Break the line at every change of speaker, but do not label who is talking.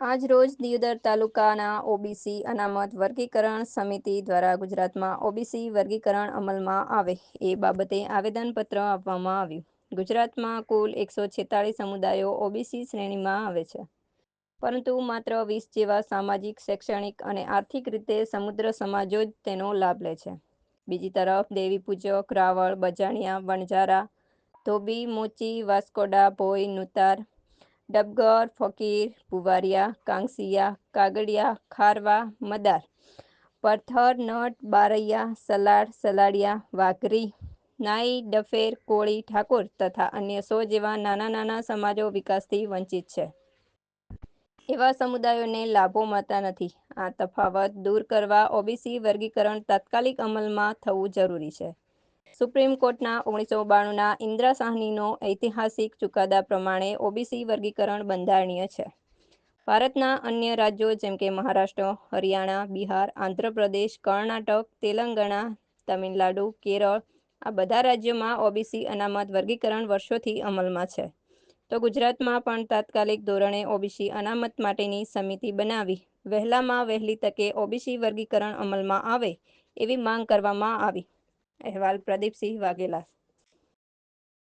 આજરોજ દિયોદર તાલુકાના ઓબીસી અનામત વર્ગીકરણ સમિતિ દ્વારા ગુજરાતમાં ઓબીસી વર્ગીકરણ અમલમાં આવે એ બાબતે આવેદનપત્ર આપવામાં આવ્યું. ગુજરાતમાં કુલ એકસો છેતાળીસ સમુદાયો ઓબીસી શ્રેણીમાં આવે છે. પરંતુ માત્ર વીસ જેવા સામાજિક, શૈક્ષણિક અને આર્થિક રીતે સમુદ્ર સમાજો જ તેનો લાભ લે છે. બીજી તરફ દેવીપૂજક, રાવળ, બજાણિયા, વણજારા, ધોબી, મોચી, વાસ્કોડા, ભોઈ, સુતાર, ડબગર, ફકીર, પુવારિયા કાંગસિયા કાગડિયા ખારવા, મદાર, પરથર, નટ, બારૈયા, સલાડ, સલાડિયા, વાઘરી, નાઈ, ડફેર, કોળી, ઠાકોર તથા અન્ય સો જેવા નાના નાના સમાજો વિકાસથી વંચિત છે. એવા સમુદાયોને લાભો મળતા નથી. આ તફાવત દૂર કરવા ઓબીસી વર્ગીકરણ તાત્કાલિક અમલમાં થવું જરૂરી છે. સુપ્રીમ કોર્ટના ઓગણીસો બાણુંના ઇન્દ્રા સાહનીનો ઐતિહાસિક ચુકાદા પ્રમાણે ઓબીસી વર્ગીકરણ બંધારણીય છે. ભારતના અન્ય રાજ્યો જેમ કે મહારાષ્ટ્ર, હરિયાણા, બિહાર, આંધ્રપ્રદેશ, કર્ણાટક, તેલંગાણા, તમિલનાડુ, કેરળ આ બધા રાજ્યોમાં ઓબીસી અનામત વર્ગીકરણ વર્ષોથી અમલમાં છે. તો ગુજરાતમાં પણ તાત્કાલિક ધોરણે ઓબીસી અનામત માટેની સમિતિ બનાવી વહેલામાં વહેલી તકે ઓબીસી વર્ગીકરણ અમલમાં આવે એવી માંગ કરવામાં આવી. અહેવાલ પ્રદીપસિંહ વાઘેલા.